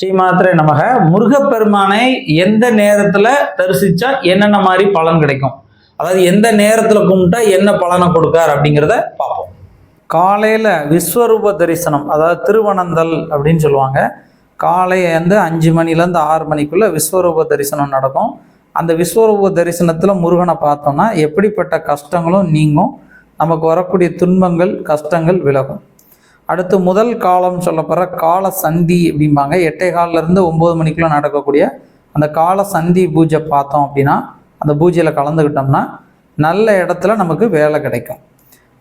ஸ்ரீமாத்திரை நமக. முருகப்பெருமானை எந்த நேரத்தில் தரிசிச்சா என்னென்ன மாதிரி பலன் கிடைக்கும்? அதாவது எந்த நேரத்தில் கும்பிட்டா என்ன பலனை கொடுக்கார் அப்படிங்கிறத பார்ப்போம். காலையில் விஸ்வரூப தரிசனம் அதாவது திருவனந்தல் அப்படின்னு சொல்லுவாங்க. காலை வந்து அஞ்சு மணிலேருந்து ஆறு மணிக்குள்ளே விஸ்வரூப தரிசனம் நடக்கும். அந்த விஸ்வரூப தரிசனத்தில் முருகனை பார்த்தோம்னா எப்படிப்பட்ட கஷ்டங்களும் நீங்கும். நமக்கு வரக்கூடிய துன்பங்கள் கஷ்டங்கள் விலகும். அடுத்து முதல் காலம் சொல்லப்படுற கால சந்தி அப்படிம்பாங்க. எட்டே காலிலேருந்து ஒம்பது மணிக்குள்ள நடக்கக்கூடிய அந்த கால சந்தி பூஜை பார்த்தோம் அப்படின்னா அந்த பூஜையில் கலந்துக்கிட்டோம்னா நல்ல இடத்துல நமக்கு வேலை கிடைக்கும்.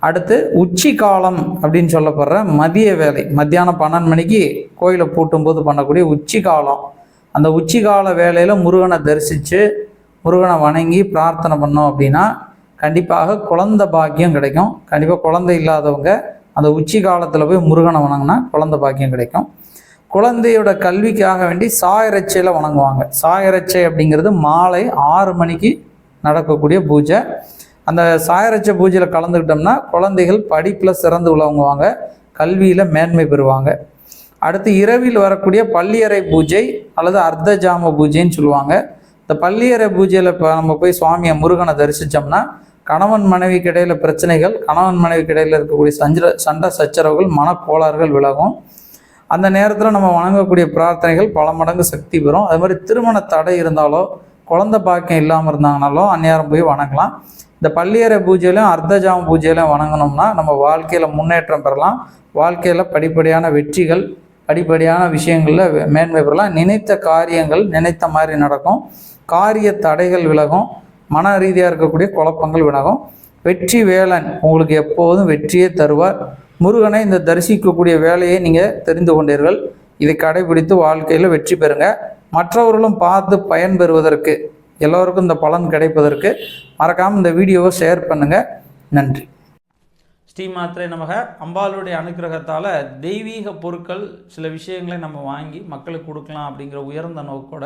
அடுத்து உச்சி காலம் அப்படின்னு சொல்லப்படுற மதிய வேலை. மத்தியானம் பன்னெண்டு மணிக்கு கோயிலை பூட்டும்போது பண்ணக்கூடிய உச்சி காலம். அந்த உச்சி கால வேலையில் முருகனை தரிசித்து முருகனை வணங்கி பிரார்த்தனை பண்ணோம் அப்படின்னா கண்டிப்பாக குழந்தை பாக்கியம் கிடைக்கும். கண்டிப்பாக குழந்தை இல்லாதவங்க அந்த உச்சி காலத்தில் போய் முருகனை வணங்கினா குழந்தை பாக்கியம் கிடைக்கும். குழந்தையோட கல்விக்காக வேண்டி சாயரட்சையில் வணங்குவாங்க. சாயரட்சை அப்படிங்கிறது மாலை ஆறு மணிக்கு நடக்கக்கூடிய பூஜை. அந்த சாயரட்சை பூஜையில் கலந்துக்கிட்டோம்னா குழந்தைகள் படிப்பில் சிறந்து விளங்குவாங்க. கல்வியில் மேன்மை பெறுவாங்க. அடுத்து இரவில் வரக்கூடிய பள்ளியறை பூஜை அல்லது அர்த்த ஜாம பூஜைன்னு சொல்லுவாங்க. இந்த பள்ளியறை பூஜையில் இப்போ நம்ம போய் சுவாமியை முருகனை தரிசித்தோம்னா கணவன் மனைவிக்கு இடையில பிரச்சனைகள் கணவன் மனைவிக்கு இடையில இருக்கக்கூடிய சஞ்சர சண்டை சச்சரவுகள் மனக்கோளாறுகள் விலகும். அந்த நேரத்தில் நம்ம வணங்கக்கூடிய பிரார்த்தனைகள் பல மடங்கு சக்தி பெறும். அது மாதிரி திருமண தடை இருந்தாலோ குழந்தை பாக்கியம் இல்லாமல் இருந்தாங்கனாலோ அந்நேரம் போய் வணங்கலாம். இந்த பள்ளியறை பூஜையிலையும் அர்த்தஜாம பூஜையிலையும் வணங்கினோம்னா நம்ம வாழ்க்கையில் முன்னேற்றம் பெறலாம். வாழ்க்கையில் படிப்படியான வெற்றிகள் படிப்படியான விஷயங்களில் மேன்மை பெறலாம். நினைத்த காரியங்கள் நினைத்த மாதிரி நடக்கும். காரிய தடைகள் விலகும். மன ரீதியாக இருக்கக்கூடிய குழப்பங்கள் வினகும் வெற்றி வேலன் உங்களுக்கு எப்போதும் வெற்றியே தருவார். முருகனை இந்த தரிசிக்கக்கூடிய வேலையை நீங்கள் தெரிந்து கொண்டீர்கள். இதை கடைபிடித்து வாழ்க்கையில் வெற்றி பெறுங்க. மற்றவர்களும் பார்த்து பயன்பெறுவதற்கு எல்லோருக்கும் இந்த பலன் கிடைப்பதற்கு மறக்காமல் இந்த வீடியோவை ஷேர் பண்ணுங்கள் நன்றி. ஸ்ரீமாத்திரை நமக. அம்பாளுடைய அனுக்கிரகத்தால் தெய்வீக பொருட்கள் சில விஷயங்களை நம்ம வாங்கி மக்களுக்கு கொடுக்கலாம் அப்படிங்கிற உயர்ந்த நோக்கோட